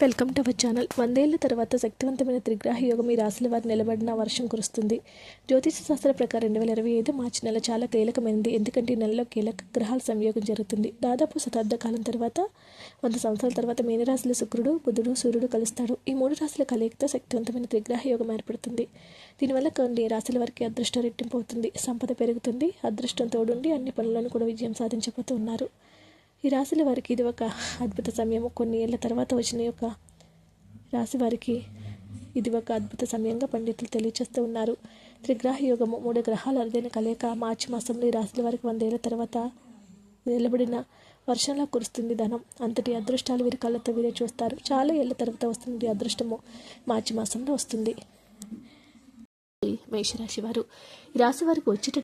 Welcome to our channel. వందేళ్ళ తర్వాత శక్తివంతమైన త్రిగ్రహ యోగం ఈ రాశుల వారు నిలబడిన వర్షం కురుస్తుంది. జ్యోతిష శాస్త్ర ప్రకారం రెండు వేల ఇరవై ఐదు మార్చి నెల చాలా కీలకమైనది. ఎందుకంటే ఈ నెలలో కీలక గ్రహాల సంయోగం జరుగుతుంది. దాదాపు శతాబ్ద కాలం తర్వాత వంద సంవత్సరాల తర్వాత మీనరాశుల శుక్రుడు బుధుడు సూర్యుడు కలుస్తాడు. ఈ మూడు రాశుల కలయికతో శక్తివంతమైన త్రిగ్రహ యోగం ఏర్పడుతుంది. దీనివల్ల కొన్ని రాశుల వారికి అదృష్టం రెట్టింపు అవుతుంది. సంపద పెరుగుతుంది అదృష్టం తోడుండి అన్ని పనులను కూడా విజయం సాధించబోతున్నారు. ఉన్నారు ఈ రాశుల వారికి ఇది ఒక అద్భుత సమయం కొన్ని ఏళ్ళ తర్వాత వచ్చిన యొక్క రాశి వారికి ఇది ఒక అద్భుత సమయంగా పండితులు తెలియజేస్తూ ఉన్నారు. త్రిగ్రహ యోగము మూడు గ్రహాల అరుదైన కలయిక మార్చి మాసంలో ఈ రాశుల వారికి వందేళ్ళ తర్వాత నిలబడిన వర్షంలా కురుస్తుంది ధనం. అంతటి అదృష్టాలు వీరి కళ్ళతో వీరే చూస్తారు. చాలా ఏళ్ళ తర్వాత వస్తుంది అదృష్టము. మార్చి మాసంలో వస్తుంది. మేషరాశి వారు ఈ రాశి వారికి వచ్చేట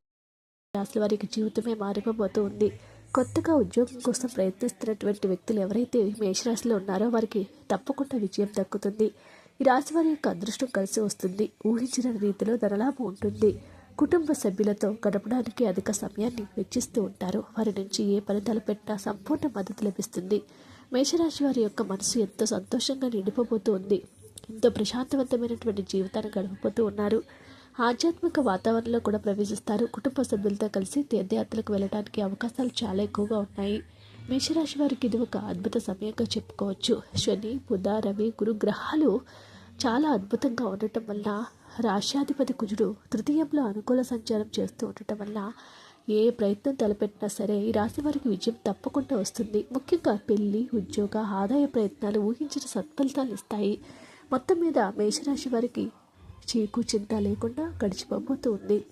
రాశుల వారికి జీవితమే మారిపోబోతూ ఉంది. కొత్తగా ఉద్యోగం కోసం ప్రయత్నిస్తున్నటువంటి వ్యక్తులు ఎవరైతే మేషరాశిలో ఉన్నారో వారికి తప్పకుండా విజయం దక్కుతుంది. ఈ రాశి వారి యొక్క అదృష్టం కలిసి వస్తుంది. ఊహించిన రీతిలో ధనలాభం ఉంటుంది. కుటుంబ సభ్యులతో గడపడానికి అధిక సమయాన్ని వెచ్చిస్తూ ఉంటారు. వారి నుంచి ఏ పని తలపెట్టినా సంపూర్ణ మద్దతు లభిస్తుంది. మేషరాశి వారి యొక్క మనసు ఎంతో సంతోషంగా నిండిపోబోతూ ఉంది. ఎంతో ప్రశాంతవంతమైనటువంటి జీవితాన్ని గడపబోతూ ఉన్నారు. ఆధ్యాత్మిక వాతావరణంలో కూడా ప్రవేశిస్తారు. కుటుంబ సభ్యులతో కలిసి తీర్థయాత్రలకు వెళ్ళడానికి అవకాశాలు చాలా ఎక్కువగా ఉన్నాయి. మేషరాశి వారికి ఇది ఒక అద్భుత సమయంగా చెప్పుకోవచ్చు. శని బుధ రవి గురు గ్రహాలు చాలా అద్భుతంగా ఉండటం వల్ల రాష్ట్రాధిపతి కుజుడు తృతీయంలో అనుకూల సంచారం చేస్తూ ఉండటం వల్ల ఏ ప్రయత్నం తలపెట్టినా సరే ఈ రాశి వారికి విజయం తప్పకుండా వస్తుంది. ముఖ్యంగా పెళ్ళి ఉద్యోగ ఆదాయ ప్రయత్నాలు ఊహించిన సత్ఫలితాలు ఇస్తాయి. మొత్తం మీద మేషరాశి వారికి చీకు చింత లేకుండా గడిచిపోబోతూ ఉంది.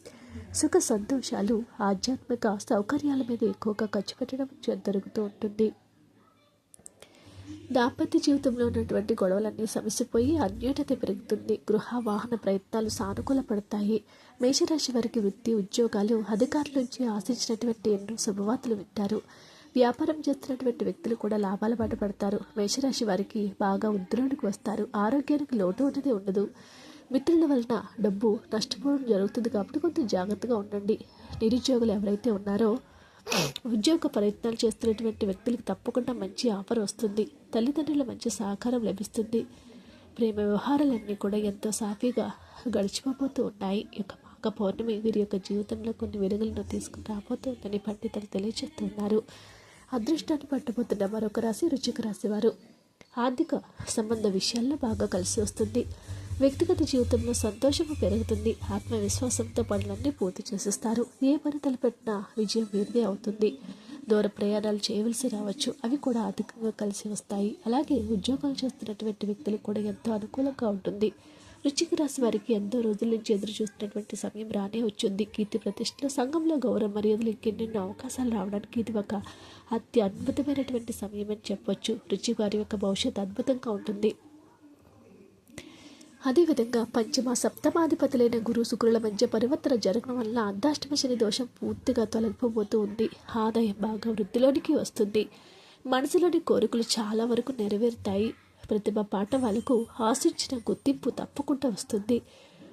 సుఖ సంతోషాలు ఆధ్యాత్మిక సౌకర్యాల మీద ఎక్కువగా ఖర్చు పెట్టడం జరుగుతూ ఉంటుంది. దాంపత్య జీవితంలో ఉన్నటువంటి గొడవలన్నీ సమసిపోయి అన్యోన్యత పెరుగుతుంది. గృహ వాహన ప్రయత్నాలు సానుకూల పడతాయి. మేషరాశి వారికి వృత్తి ఉద్యోగాలు అధికారుల నుంచి ఆశించినటువంటి ఎన్నో శుభవార్తలు వింటారు. వ్యాపారం చేస్తున్నటువంటి వ్యక్తులు కూడా లాభాల బాట పడతారు. మేషరాశి వారికి బాగా వృద్ధిలోనికి వస్తారు. ఆరోగ్యానికి లోటు అనేది ఉండదు. మిత్రుల వలన డబ్బు నష్టపోవడం జరుగుతుంది కాబట్టి కొంచెం జాగ్రత్తగా ఉండండి. నిరుద్యోగులు ఎవరైతే ఉన్నారో ఉద్యోగ ప్రయత్నాలు చేస్తున్నటువంటి వ్యక్తులకు తప్పకుండా మంచి ఆఫర్ వస్తుంది. తల్లిదండ్రుల మంచి సహకారం లభిస్తుంది. ప్రేమ వ్యవహారాలన్నీ కూడా ఎంతో సాఫీగా గడిచిపోతూ ఉన్నాయి. యొక్క మాఘ పౌర్ణమి వీరి యొక్క జీవితంలో కొన్ని వెలుగులను తీసుకుని రాబోతుందని పండితులు తెలియజేస్తున్నారు. అదృష్టాన్ని పట్టబోతున్న మరొక రాశి రుచిక రాశి వారు. ఆర్థిక సంబంధ విషయాల్లో బాగా కలిసి వస్తుంది. వ్యక్తిగత జీవితంలో సంతోషము పెరుగుతుంది. ఆత్మవిశ్వాసంతో పనులన్నీ పూర్తి చేసేస్తారు. ఏ పని తలపెట్టినా విజయం వీరిదే అవుతుంది. దూర ప్రయాణాలు చేయవలసి రావచ్చు. అవి కూడా అధికంగా కలిసి వస్తాయి. అలాగే ఉద్యోగాలు చేస్తున్నటువంటి వ్యక్తులకు కూడా ఎంతో అనుకూలంగా ఉంటుంది. రుచికి రాశి వారికి ఎంతో రోజుల నుంచి ఎదురు చూస్తున్నటువంటి సమయం రానే వచ్చింది. కీర్తి ప్రతిష్టలో సంఘంలో గౌరవ మర్యాదలు ఇంకెన్నెన్నో అవకాశాలు రావడానికి ఇది ఒక అతి అద్భుతమైనటువంటి సమయం అని చెప్పొచ్చు. రుచి వారి యొక్క భవిష్యత్ అద్భుతంగా ఉంటుంది. అదేవిధంగా పంచమ సప్తమాధిపతులైన గురు శుక్రుల మధ్య పరివర్తన జరగడం వల్ల అర్ధాష్టమ శని దోషం పూర్తిగా తొలగిపోబోతూ ఉంది. ఆదాయం బాగా వృద్ధిలోనికి వస్తుంది. మనసులోని కోరికలు చాలా వరకు నెరవేరుతాయి. ప్రతిభ పాట వాళ్ళకు ఆశించిన గుర్తింపు తప్పకుండా వస్తుంది.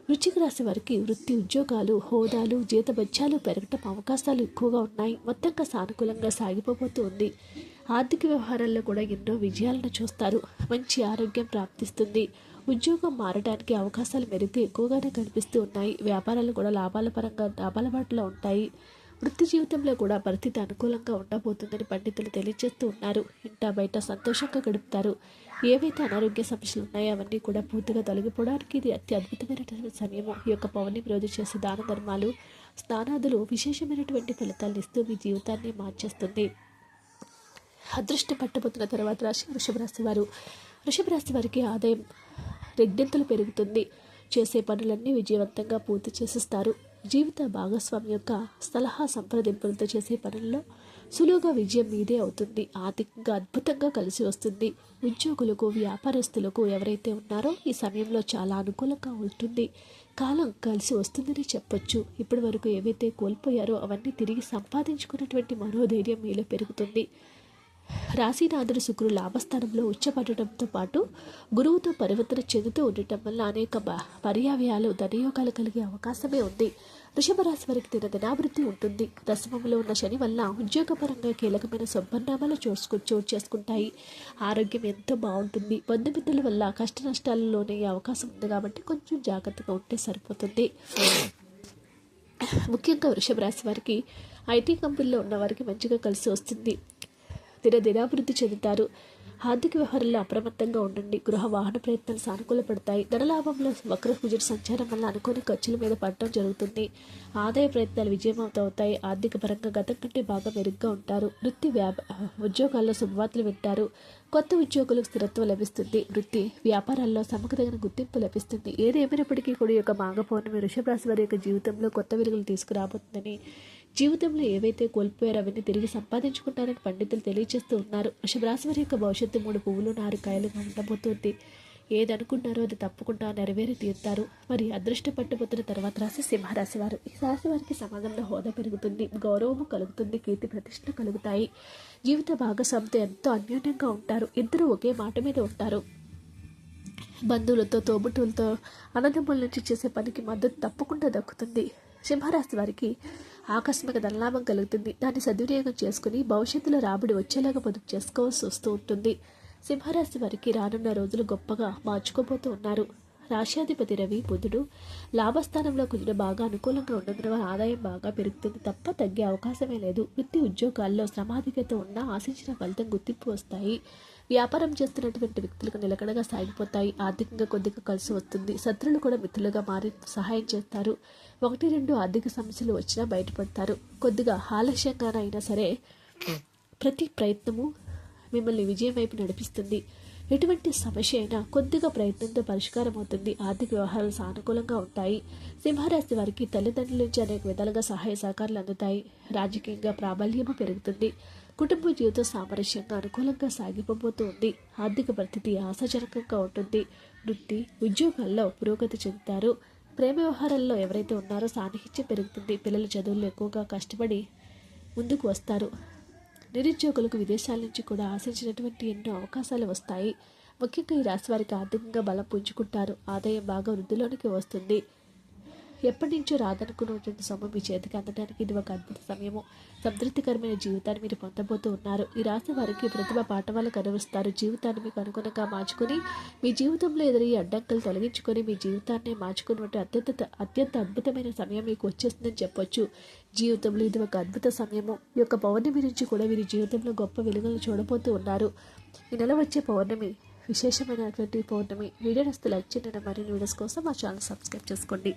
రుచిక రాశి వారికి వృత్తి ఉద్యోగాలు హోదాలు జీతభత్యాలు పెరగటం అవకాశాలు ఎక్కువగా ఉన్నాయి. మొత్తంగా సానుకూలంగా సాగిపోబోతూ ఉంది. ఆర్థిక వ్యవహారాల్లో కూడా ఎన్నో విజయాలను చూస్తారు. మంచి ఆరోగ్యం ప్రాప్తిస్తుంది. ఉద్యోగం మారడానికి అవకాశాలు మెరుగ్గా ఎక్కువగానే కనిపిస్తూ ఉన్నాయి. వ్యాపారాలు కూడా లాభాల పరంగా లాభాల బాటలో ఉంటాయి. వృత్తి జీవితంలో కూడా పరిస్థితి అనుకూలంగా ఉండబోతుందని పండితులు తెలియజేస్తూ ఉన్నారు. ఇంట బయట సంతోషంగా గడుపుతారు. ఏవైతే అనారోగ్య సమస్యలు ఉన్నాయో అవన్నీ కూడా పూర్తిగా తొలగిపోవడానికి ఇది అతి అద్భుతమైనటువంటి సమయము. ఈ యొక్క పౌర్ణమి రోజు చేసే దాన ధర్మాలు స్నానాదులు విశేషమైనటువంటి ఫలితాలు ఇస్తూ మీ జీవితాన్ని మార్చేస్తుంది. అదృష్టం పట్టబోతున్న తర్వాత రాశి వృషభ రాశి వారు. వృషభ రాశి వారికి ఆదాయం రెండింతలు పెరుగుతుంది. చేసే పనులన్నీ విజయవంతంగా పూర్తి చేసిస్తారు. జీవిత భాగస్వామి యొక్క సలహా సంప్రదింపులతో చేసే పనుల్లో సులువుగా విజయం మీదే అవుతుంది. ఆర్థికంగా అద్భుతంగా కలిసి వస్తుంది. ఉద్యోగులకు వ్యాపారస్తులకు ఎవరైతే ఉన్నారో ఈ సమయంలో చాలా అనుకూలంగా ఉంటుంది. కాలం కలిసి వస్తుందని చెప్పొచ్చు. ఇప్పటి వరకు ఏవైతే కోల్పోయారో అవన్నీ తిరిగి సంపాదించుకున్నటువంటి మనోధైర్యం మీలో పెరుగుతుంది. రాశీనాథుడు శుక్రుడు లాభస్థానంలో ఉచ్చపడటంతో పాటు గురువుతో పరివర్తన చెందుతూ ఉండటం వల్ల అనేక బ- పర్యావయాలు ధనయోగాలు కలిగే అవకాశమే ఉంది. వృషభ రాశి వారికి తిన దినాభివృద్ధి ఉంటుంది. దశమంలో ఉన్న శని వల్ల ఉద్యోగపరంగా కీలకమైన శుభ్రనామాలు చూసుకు చోటు చేసుకుంటాయి. ఆరోగ్యం ఎంతో బాగుంటుంది. బంధుమిత్రుల వల్ల కష్ట నష్టాలలోనే అవకాశం ఉంది కాబట్టి కొంచెం జాగ్రత్తగా ఉంటే సరిపోతుంది. ముఖ్యంగా వృషభ రాశి వారికి ఐటీ కంపెనీలో ఉన్న వారికి మంచిగా కలిసి వస్తుంది. దినదినాభివృద్ధి చెందుతారు. ఆర్థిక వ్యవహారంలో అప్రమత్తంగా ఉండండి. గృహ వాహన ప్రయత్నాలు సానుకూలపడతాయి ధనలాభంలో వక్ర కుజుడు సంచారం వల్ల అనుకోని ఖర్చుల మీద పడటం జరుగుతుంది. ఆదాయ ప్రయత్నాలు విజయవంతమవుతాయి. ఆర్థిక పరంగా గతం కంటే బాగా మెరుగ్గా ఉంటారు. వృత్తి వ్యాప ఉద్యోగాల్లో శుభవార్తలు వింటారు. కొత్త ఉద్యోగులకు స్థిరత్వం లభిస్తుంది. వృత్తి వ్యాపారాల్లో సమగ్రమైన గుర్తింపు లభిస్తుంది. ఏది ఏమైనప్పటికీ కూడా యొక్క మాఘ వృషభ రాశి వారి యొక్క జీవితంలో కొత్త విలువలు తీసుకురాబోతుందని జీవితంలో ఏవైతే కోల్పోయారో అవన్నీ తిరిగి సంపాదించుకుంటారని పండితులు తెలియజేస్తూ ఉన్నారు. వృషభ వారి యొక్క భవిష్యత్తు మూడు పువ్వులు నారు కాయలుగా ఉండబోతుంది. ఏది అది తప్పకుండా నెరవేరి తీరుతారు. మరి అదృష్ట పట్టుబోతున్న తర్వాత రాశి సింహరాశి వారు. ఈ రాశి వారికి సమాజంలో హోదా పెరుగుతుంది గౌరవము కలుగుతుంది కీర్తి ప్రతిష్ట కలుగుతాయి. జీవిత భాగస్వామితో ఎంతో అన్యోన్యంగా ఉంటారు. ఇద్దరు ఒకే మాట మీద ఉంటారు. బంధువులతో తోబుట్టులతో అన్నదమ్ముల నుంచి చేసే పనికి మద్దతు తప్పకుండా దక్కుతుంది. సింహరాశి వారికి ఆకస్మిక ధనలాభం కలుగుతుంది. దాన్ని సద్వినియోగం చేసుకుని భవిష్యత్తులో రాబడి వచ్చేలాగా పొదుపు చేసుకోవాల్సి వస్తూ ఉంటుంది. సింహరాశి వారికి రానున్న రోజులు గొప్పగా మార్చుకోబోతూ ఉన్నారు. రాష్ట్రాధిపతి రవి బుధుడు లాభస్థానంలో కుదిరిన బాగా అనుకూలంగా ఉన్నందున వారి ఆదాయం బాగా పెరుగుతుంది తప్ప తగ్గే అవకాశమే లేదు. వృత్తి ఉద్యోగాల్లో శ్రమాధిక్యత ఉన్న ఆశించిన ఫలితం గుర్తింపు వస్తాయి. వ్యాపారం చేస్తున్నటువంటి వ్యక్తులకు నిలకడగా సాగిపోతాయి. ఆర్థికంగా కొద్దిగా కలిసి వస్తుంది. శత్రులు కూడా మిత్రులుగా మారి సహాయం చేస్తారు. ఒకటి రెండు ఆర్థిక సమస్యలు వచ్చినా బయటపడతారు. కొద్దిగా ఆలస్యంగానైనా సరే ప్రతి ప్రయత్నము మిమ్మల్ని విజయం వైపు నడిపిస్తుంది. ఎటువంటి సమస్య అయినా కొద్దిగా ప్రయత్నంతో పరిష్కారం అవుతుంది. ఆర్థిక వ్యవహారాలు సానుకూలంగా ఉంటాయి. సింహరాశి వారికి తల్లిదండ్రుల నుంచి అనేక విధాలుగా సహాయ సహకారాలు అందుతాయి. రాజకీయంగా ప్రాబల్యము పెరుగుతుంది. కుటుంబ జీవితం సామరస్యంగా అనుకూలంగా సాగిపోబోతూ ఉంది. ఆర్థిక పరిస్థితి ఆశాజనకంగా ఉంటుంది. వృత్తి ఉద్యోగాల్లో పురోగతి చెందుతారు. ప్రేమ వ్యవహారాల్లో ఎవరైతే ఉన్నారో సాన్నిహిత్యం పెరుగుతుంది. పిల్లల చదువుల్లో ఎక్కువగా కష్టపడి ముందుకు వస్తారు. నిరుద్యోగులకు విదేశాల నుంచి కూడా ఆశించినటువంటి ఎన్నో అవకాశాలు వస్తాయి. ముఖ్యంగా ఈ రాశి వారికి ఆర్థికంగా బలం పుంజుకుంటారు. ఆదాయం బాగా వృద్ధిలోనికి వస్తుంది. ఎప్పటి నుంచో రాదనుకున్నటువంటి సొమ్ము మీ చేతికి అందడానికి ఇది ఒక అద్భుత సమయము. సంతృప్తికరమైన జీవితాన్ని మీరు పొందబోతూ ఉన్నారు. ఈ రాశి వారికి ప్రతిభ పాఠవాలు కనువస్తారు జీవితాన్ని మీకు అనుగుణంగా మార్చుకొని మీ జీవితంలో ఎదురయ్యే అడ్డంకులు తొలగించుకొని మీ జీవితాన్ని మార్చుకున్నట్టు అత్యంత అత్యంత అద్భుతమైన సమయం మీకు వచ్చేస్తుందని చెప్పొచ్చు. జీవితంలో ఇది ఒక అద్భుత సమయము. ఈ యొక్క పౌర్ణమి నుంచి కూడా వీరి జీవితంలో గొప్ప వెలుగులను చూడబోతూ ఉన్నారు. ఈ నెల వచ్చే పౌర్ణమి విశేషమైనటువంటి పౌర్ణమి. వీడియో నస్తే లైక్ చేయండి. మరిన్ని వీడియోస్ కోసం మా ఛానల్ సబ్స్క్రైబ్ చేసుకోండి.